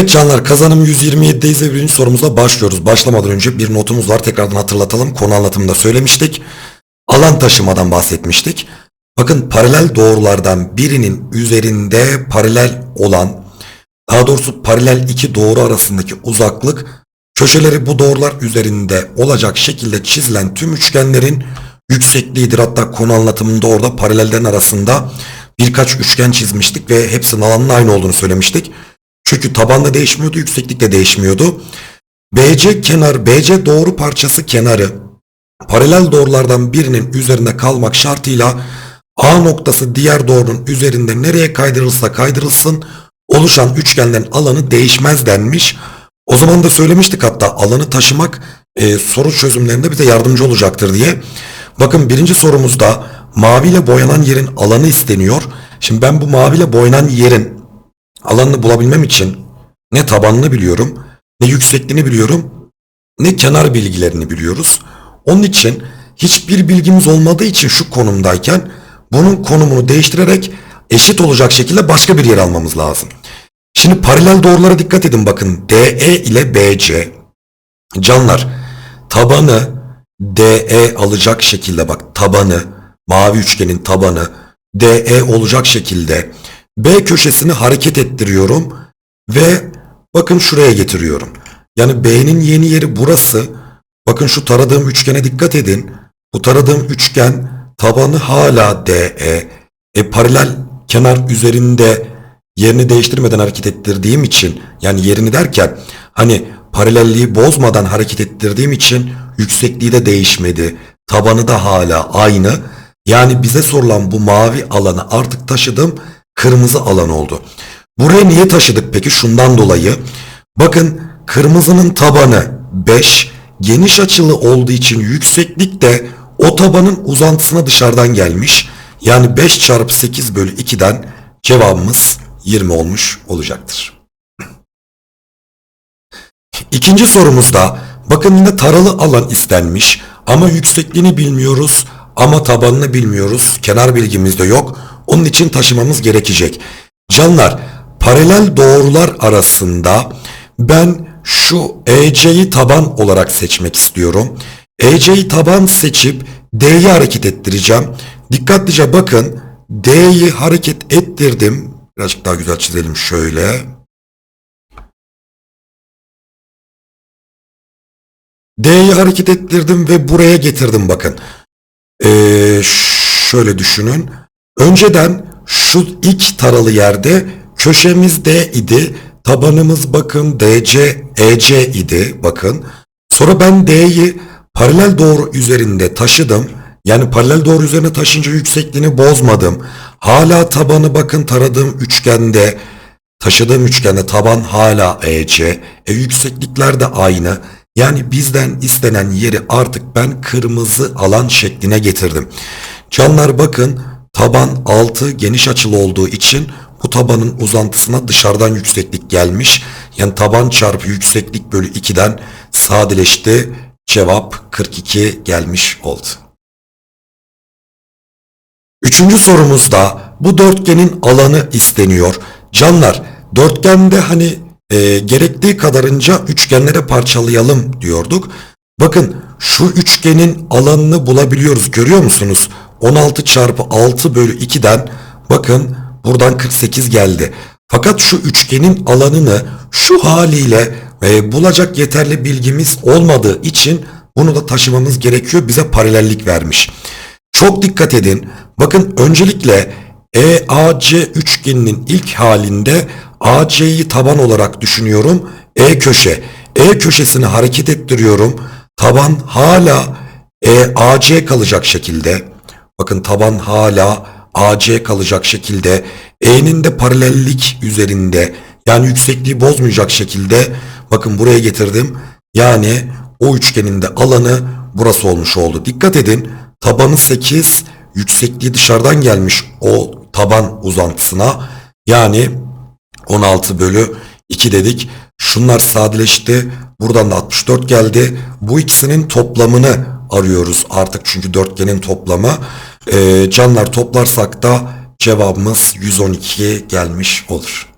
Evet canlar kazanım 127'deyiz ve birinci sorumuza başlıyoruz. Başlamadan önce bir notumuz var tekrardan hatırlatalım. Konu anlatımında söylemiştik. Alan taşımadan bahsetmiştik. Bakın paralel doğrulardan birinin üzerinde paralel olan daha doğrusu paralel iki doğru arasındaki uzaklık köşeleri bu doğrular üzerinde olacak şekilde çizilen tüm üçgenlerin yüksekliğidir. Hatta konu anlatımında orada paralellerin arasında birkaç üçgen çizmiştik ve hepsinin alanının aynı olduğunu söylemiştik. Çünkü taban da değişmiyordu, yükseklik de değişmiyordu. BC kenar, BC doğru parçası kenarı paralel doğrulardan birinin üzerinde kalmak şartıyla A noktası diğer doğrunun üzerinde nereye kaydırılsa kaydırılsın oluşan üçgenlerin alanı değişmez denmiş. O zaman da söylemiştik hatta alanı taşımak e, soru çözümlerinde bize yardımcı olacaktır diye. Bakın birinci sorumuzda maviyle boyanan yerin alanı isteniyor. Şimdi ben bu maviyle boyanan yerin alanını bulabilmem için ne tabanını biliyorum, ne yüksekliğini biliyorum, ne kenar bilgilerini biliyoruz. Onun için hiçbir bilgimiz olmadığı için şu konumdayken bunun konumunu değiştirerek eşit olacak şekilde başka bir yer almamız lazım. Şimdi paralel doğrulara dikkat edin bakın. DE ile BC. Canlar tabanı DE alacak şekilde bak tabanı mavi üçgenin tabanı DE olacak şekilde B köşesini hareket ettiriyorum ve bakın şuraya getiriyorum. Yani B'nin yeni yeri burası. Bakın şu taradığım üçgene dikkat edin. Bu taradığım üçgen tabanı hala DE. E paralel kenar üzerinde yerini değiştirmeden hareket ettirdiğim için yani yerini derken hani paralelliği bozmadan hareket ettirdiğim için yüksekliği de değişmedi. Tabanı da hala aynı. Yani bize sorulan bu mavi alanı artık taşıdım kırmızı alan oldu. Buraya niye taşıdık peki? Şundan dolayı. Bakın kırmızının tabanı 5 geniş açılı olduğu için yükseklik de o tabanın uzantısına dışarıdan gelmiş. Yani 5 çarpı 8 bölü 2'den cevabımız 20 olmuş olacaktır. İkinci sorumuzda bakın yine taralı alan istenmiş ama yüksekliğini bilmiyoruz ama tabanını bilmiyoruz. Kenar bilgimiz de yok. Onun için taşımamız gerekecek. Canlar paralel doğrular arasında ben şu EC'yi taban olarak seçmek istiyorum. EC'yi taban seçip D'yi hareket ettireceğim. Dikkatlice bakın. D'yi hareket ettirdim. Birazcık daha güzel çizelim şöyle. D'yi hareket ettirdim ve buraya getirdim bakın. Ee, şöyle düşünün. Önceden şu ilk taralı yerde köşemiz D idi. Tabanımız bakın DC, EC idi bakın. Sonra ben D'yi paralel doğru üzerinde taşıdım. Yani paralel doğru üzerine taşınca yüksekliğini bozmadım. Hala tabanı bakın taradığım üçgende, taşıdığım üçgende taban hala EC. E yükseklikler de aynı. Yani bizden istenen yeri artık ben kırmızı alan şekline getirdim. Canlar bakın taban 6 geniş açılı olduğu için bu tabanın uzantısına dışarıdan yükseklik gelmiş. Yani taban çarpı yükseklik bölü 2'den sadeleşti. Cevap 42 gelmiş oldu. Üçüncü sorumuzda bu dörtgenin alanı isteniyor. Canlar dörtgende hani e, gerektiği kadarınca üçgenlere parçalayalım diyorduk. Bakın şu üçgenin alanını bulabiliyoruz görüyor musunuz? 16 çarpı 6 bölü 2'den bakın buradan 48 geldi. Fakat şu üçgenin alanını şu haliyle e, bulacak yeterli bilgimiz olmadığı için bunu da taşımamız gerekiyor. Bize paralellik vermiş. Çok dikkat edin. Bakın öncelikle EAC üçgeninin ilk halinde AC'yi taban olarak düşünüyorum. E köşe. E köşesini hareket ettiriyorum. Taban hala EAC kalacak şekilde. Bakın taban hala AC kalacak şekilde. E'nin de paralellik üzerinde. Yani yüksekliği bozmayacak şekilde. Bakın buraya getirdim. Yani o üçgenin de alanı burası olmuş oldu. Dikkat edin. Tabanı 8, yüksekliği dışarıdan gelmiş o taban uzantısına. Yani 16 bölü 2 dedik. Şunlar sadeleşti. Buradan da 64 geldi. Bu ikisinin toplamını arıyoruz artık çünkü dörtgenin toplamı. Ee, canlar toplarsak da cevabımız 112 gelmiş olur.